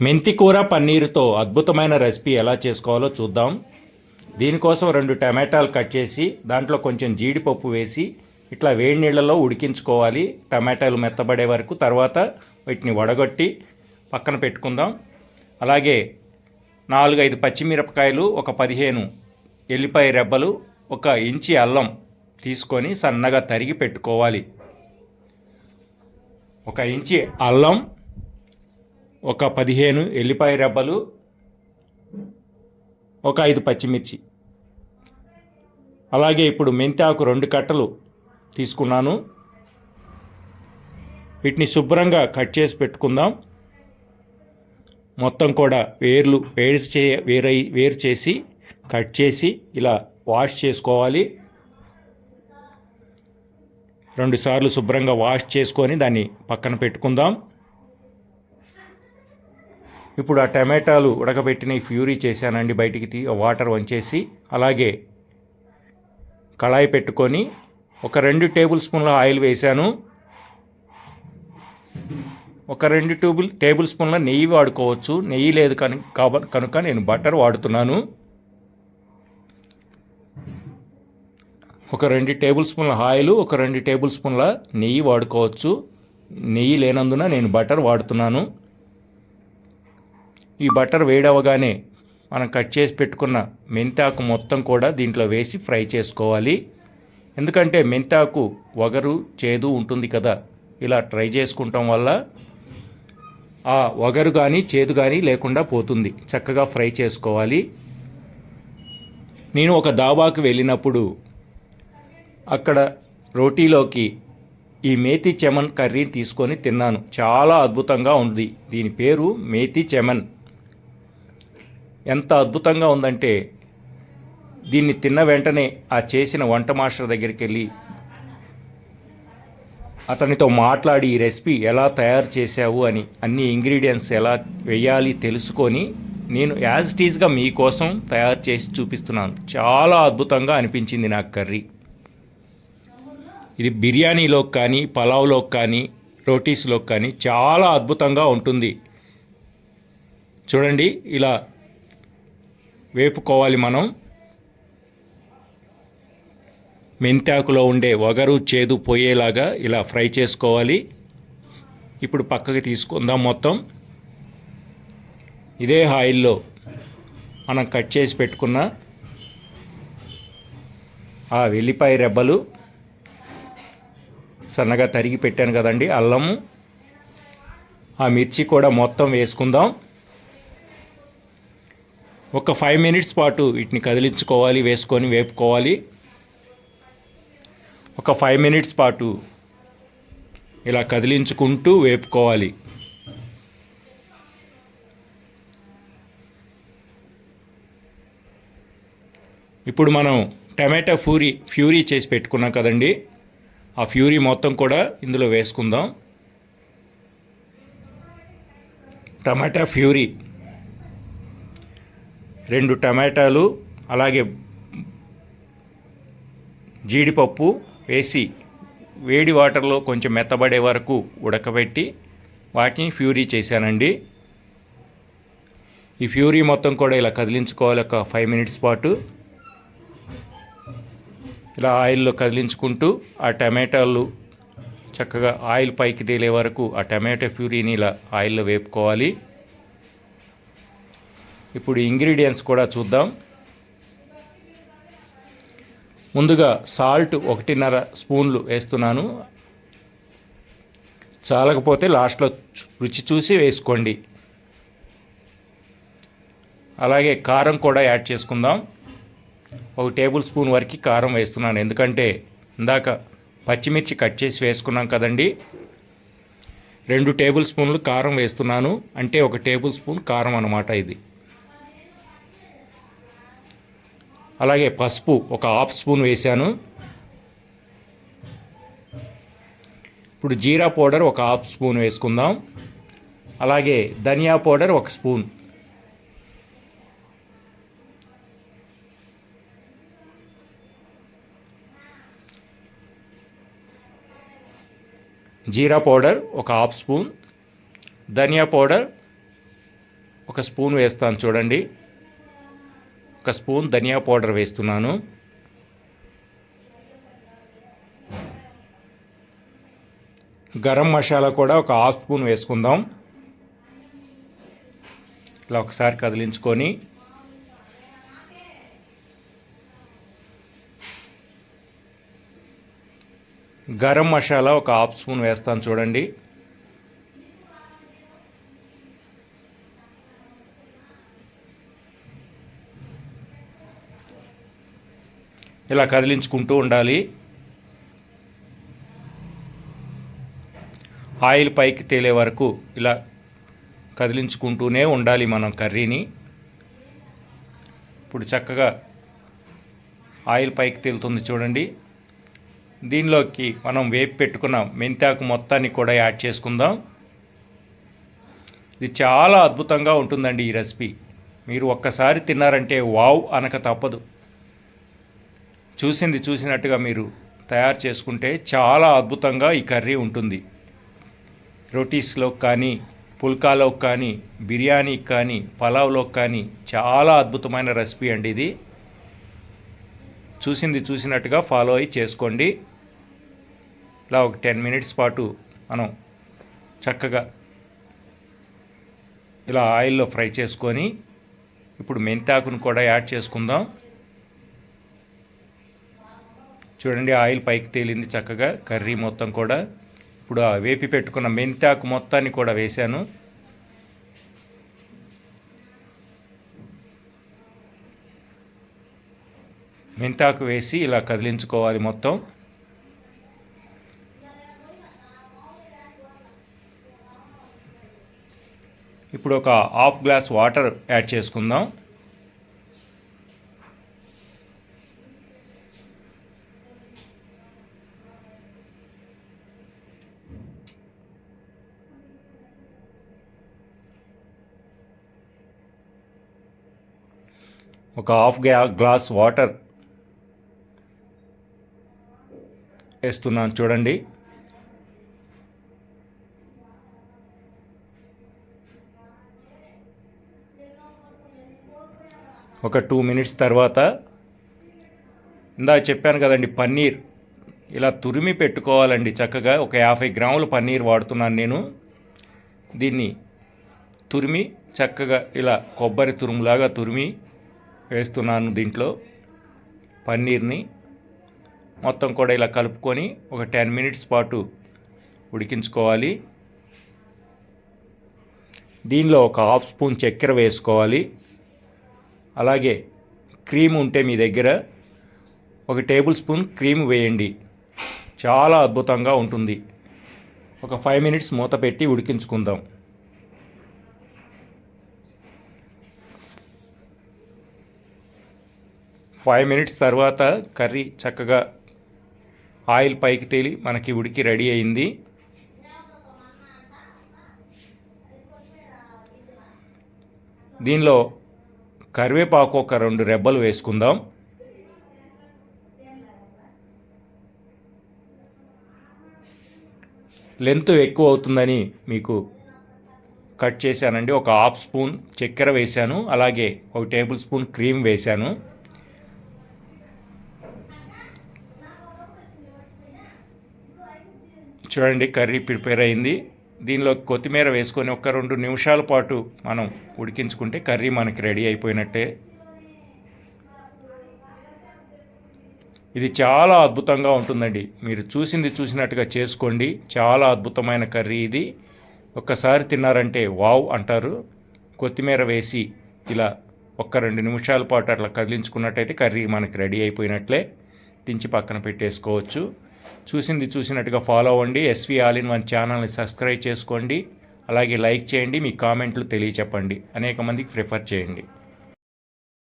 మెంతికూర పన్నీరుతో అద్భుతమైన రెసిపీ ఎలా చేసుకోవాలో చూద్దాం. దీనికోసం రెండు టమాటాలు కట్ చేసి దాంట్లో కొంచెం జీడిపప్పు వేసి ఇట్లా వేడి నీళ్ళలో ఉడికించుకోవాలి. టమాటాలు మెత్తబడే వరకు తర్వాత వీటిని వడగొట్టి పక్కన పెట్టుకుందాం. అలాగే నాలుగైదు పచ్చిమిరపకాయలు ఒక పదిహేను ఎల్లిపాయ రెబ్బలు ఒక ఇంచి అల్లం తీసుకొని సన్నగా తరిగి పెట్టుకోవాలి. ఒక ఇంచి అల్లం ఒక పదిహేను ఎల్లిపాయ రెబ్బలు ఒక ఐదు పచ్చిమిర్చి. అలాగే ఇప్పుడు మెంతాకు రెండు కట్టలు తీసుకున్నాను. వీటిని శుభ్రంగా కట్ చేసి పెట్టుకుందాం. మొత్తం కూడా వేర్లు వేరు చే వేరై వేరు చేసి కట్ చేసి ఇలా వాష్ చేసుకోవాలి. రెండుసార్లు శుభ్రంగా వాష్ చేసుకొని దాన్ని పక్కన పెట్టుకుందాం. ఇప్పుడు ఆ టమాటాలు ఉడకబెట్టిన ఫ్యూరీ చేశానండి బయటికి తీ వాటర్ వంచేసి అలాగే కళాయి పెట్టుకొని ఒక రెండు టేబుల్ స్పూన్ల ఆయిల్ వేశాను. ఒక రెండు టేబుల్ టేబుల్ స్పూన్ల నెయ్యి వాడుకోవచ్చు. నెయ్యి లేదు కనుక కనుక నేను బటర్ వాడుతున్నాను. ఒక రెండు టేబుల్ స్పూన్ల ఆయిల్ ఒక రెండు టేబుల్ స్పూన్ల నెయ్యి వాడుకోవచ్చు. నెయ్యి లేనందున నేను బటర్ వాడుతున్నాను. ఈ బటర్ వేడవగానే మనం కట్ చేసి పెట్టుకున్న మెంతాకు మొత్తం కూడా దీంట్లో వేసి ఫ్రై చేసుకోవాలి. ఎందుకంటే మెంతాకు వగరు చేదు ఉంటుంది కదా. ఇలా ట్రై చేసుకుంటాం వల్ల ఆ వగరు కానీ చేదు కానీ లేకుండా పోతుంది. చక్కగా ఫ్రై చేసుకోవాలి. నేను ఒక దాబాకు వెళ్ళినప్పుడు అక్కడ రోటీలోకి ఈ మేతి చెమన్ కర్రీ తీసుకొని తిన్నాను. చాలా అద్భుతంగా ఉంది. దీని పేరు మేతి చెమన్. ఎంత అద్భుతంగా ఉందంటే దీన్ని తిన్న వెంటనే ఆ చేసిన వంట మాస్టర్ దగ్గరికి వెళ్ళి అతనితో మాట్లాడి ఈ రెసిపీ ఎలా తయారు చేశావు? అని అన్ని ఇంగ్రీడియంట్స్ ఎలా వేయాలి తెలుసుకొని నేను యాజ్ టీజ్గా మీకోసం తయారు చేసి చూపిస్తున్నాను. చాలా అద్భుతంగా అనిపించింది నాకు కర్రీ. ఇది బిర్యానీలోకి కానీ పలావ్లోకి కానీ రోటీస్లోకి కానీ చాలా అద్భుతంగా ఉంటుంది. చూడండి ఇలా వేపుకోవాలి మనం. మెంతాకులో ఉండే వగరు చేదు పోయేలాగా ఇలా ఫ్రై చేసుకోవాలి. ఇప్పుడు పక్కకి తీసుకుందాం మొత్తం. ఇదే ఆయిల్లో మనం కట్ చేసి పెట్టుకున్న ఆ వెల్లిపాయ రెబ్బలు సన్నగా తరిగి పెట్టాను కదండి అల్లము. ఆ మిర్చి కూడా మొత్తం వేసుకుందాం. ఒక ఫైవ్ మినిట్స్ పాటు వీటిని కదిలించుకోవాలి వేసుకొని వేపుకోవాలి. ఒక ఫైవ్ మినిట్స్ పాటు ఇలా కదిలించుకుంటూ వేపుకోవాలి. ఇప్పుడు మనం టమాటా ఫ్యూరీ ఫ్యూరీ చేసి పెట్టుకున్నాం కదండి. ఆ ఫ్యూరీ మొత్తం కూడా ఇందులో వేసుకుందాం. Tomato puree. రెండు టమాటాలు అలాగే జీడిపప్పు వేసి వేడి వాటర్లో కొంచెం మెత్తబడే వరకు ఉడకబెట్టి వాటిని ఫ్యూరీ చేశానండి. ఈ ఫ్యూరీ మొత్తం కూడా ఇలా కదిలించుకోవాలి ఒక ఫైవ్ మినిట్స్ పాటు. ఇలా ఆయిల్లో కదిలించుకుంటూ ఆ టమాటాలు చక్కగా ఆయిల్ పైకి తేలే వరకు ఆ టమాటా ప్యూరీని ఇలా ఆయిల్లో వేపుకోవాలి. ఇప్పుడు ఇంగ్రీడియంట్స్ కూడా చూద్దాం. ముందుగా సాల్ట్ ఒకటిన్నర స్పూన్లు వేస్తున్నాను. చాలకపోతే లాస్ట్లో రుచి చూసి వేసుకోండి. అలాగే కారం కూడా యాడ్ చేసుకుందాం. ఒక టేబుల్ స్పూన్ వరకు కారం వేస్తున్నాను. ఎందుకంటే ఇందాక పచ్చిమిర్చి కట్ చేసి వేసుకున్నాం కదండి. రెండు టేబుల్ స్పూన్లు కారం వేస్తున్నాను. అంటే ఒక టేబుల్ స్పూన్ కారం అనమాట ఇది. అలాగే పసుపు ఒక హాఫ్ స్పూన్ వేశాను. ఇప్పుడు జీరా పౌడర్ ఒక హాఫ్ స్పూన్ వేసుకుందాం. అలాగే ధనియా పౌడర్ ఒక స్పూన్. జీరా పౌడర్ ఒక హాఫ్ స్పూన్. ధనియా పౌడర్ ఒక స్పూన్ వేస్తాను చూడండి. ఒక స్పూన్ ధనియా పౌడర్ వేస్తున్నాను. గరం మసాలా కూడా ఒక హాఫ్ స్పూన్ వేసుకుందాం. ఇలా ఒకసారి కదిలించుకొని. గరం మసాలా ఒక హాఫ్ స్పూన్ వేస్తాను చూడండి. ఇలా కదిలించుకుంటూ ఉండాలి. ఆయిల్ పైకి తేలే వరకు ఇలా కదిలించుకుంటూనే ఉండాలి మనం కర్రీని. ఇప్పుడు చక్కగా ఆయిల్ పైకి తేలుతుంది చూడండి. దీనిలోకి మనం వేపి పెట్టుకున్న మెంతాకు మొత్తాన్ని కూడా యాడ్ చేసుకుందాం. ఇది చాలా అద్భుతంగా ఉంటుందండి ఈ రెసిపీ. మీరు ఒక్కసారి తిన్నారంటే వావ్ అనక తప్పదు. చూసింది చూసినట్టుగా మీరు తయారు చేసుకుంటే చాలా అద్భుతంగా ఈ కర్రీ ఉంటుంది. రోటీస్లో కానీ పుల్కాలో కానీ బిర్యానీకి కానీ పలావ్లో కానీ చాలా అద్భుతమైన రెసిపీ అండి ఇది. చూసింది చూసినట్టుగా ఫాలో అయ్యి చేసుకోండి. ఇలా ఒక టెన్ మినిట్స్ పాటు మనం చక్కగా ఇలా ఆయిల్లో ఫ్రై చేసుకొని ఇప్పుడు మెంతాకును కూడా యాడ్ చేసుకుందాం. చూడండి ఆయిల్ పైకి తేలింది చక్కగా కర్రీ మొత్తం కూడా. ఇప్పుడు ఆ వేపి పెట్టుకున్న మెంతాకు మొత్తాన్ని కూడా వేశాను. మెంతాకు వేసి ఇలా కదిలించుకోవాలి మొత్తం. ఇప్పుడు ఒక హాఫ్ గ్లాస్ వాటర్ యాడ్ చేసుకుందాం. ఒక హాఫ్ గ్లా గ్లాస్ వాటర్ వేస్తున్నాను చూడండి. ఒక టూ మినిట్స్ తర్వాత ఇందా చెప్పాను కదండి పన్నీర్. ఇలా తురిమి పెట్టుకోవాలండి చక్కగా. ఒక యాభై గ్రాముల పన్నీర్ వాడుతున్నాను నేను. దీన్ని తురిమి చక్కగా ఇలా కొబ్బరి తురుములాగా తురిమి వేస్తున్నాను దీంట్లో. పన్నీర్ని మొత్తం కూడా ఇలా కలుపుకొని ఒక టెన్ మినిట్స్ పాటు ఉడికించుకోవాలి. దీనిలో ఒక హాఫ్ స్పూన్ చక్కెర వేసుకోవాలి. అలాగే క్రీమ్ ఉంటే మీ దగ్గర ఒక టేబుల్ స్పూన్ క్రీమ్ వేయండి. చాలా అద్భుతంగా ఉంటుంది. ఒక ఫైవ్ మినిట్స్ మూత పెట్టి ఉడికించుకుందాం. ఫైవ్ మినిట్స్ తర్వాత కర్రీ చక్కగా ఆయిల్ పైకి తేలి మనకి ఉడికి రెడీ అయింది. దీనిలో కరివేపాకు ఒక రెండు రెబ్బలు వేసుకుందాం. లెంత్ ఎక్కువ అవుతుందని మీకు కట్ చేశానండి. ఒక హాఫ్ స్పూన్ చక్కెర వేశాను. అలాగే ఒక టేబుల్ స్పూన్ క్రీమ్ వేశాను. చూడండి కర్రీ ప్రిపేర్ అయింది. దీనిలో కొత్తిమీర వేసుకొని ఒక రెండు నిమిషాల పాటు మనం ఉడికించుకుంటే కర్రీ మనకి రెడీ అయిపోయినట్టే. ఇది చాలా అద్భుతంగా ఉంటుందండి. మీరు చూసింది చూసినట్టుగా చేసుకోండి. చాలా అద్భుతమైన కర్రీ ఇది. ఒక్కసారి తిన్నారంటే వావ్ అంటారు. కొత్తిమీర వేసి ఇలా ఒక్క రెండు నిమిషాల పాటు అట్లా కదిలించుకున్నట్టయితే కర్రీ మనకి రెడీ అయిపోయినట్లే. దించి పక్కన పెట్టేసుకోవచ్చు. చూసింది చూసినట్టుగా ఫాలో అవ్వండి. ఎస్వి ఆల్ ఇన్ వన్ ఛానల్ని సబ్స్క్రైబ్ చేసుకోండి. అలాగే లైక్ చేయండి. మీ కామెంట్లు తెలియచెప్పండి. అనేక మందికి ప్రిఫర్ చేయండి.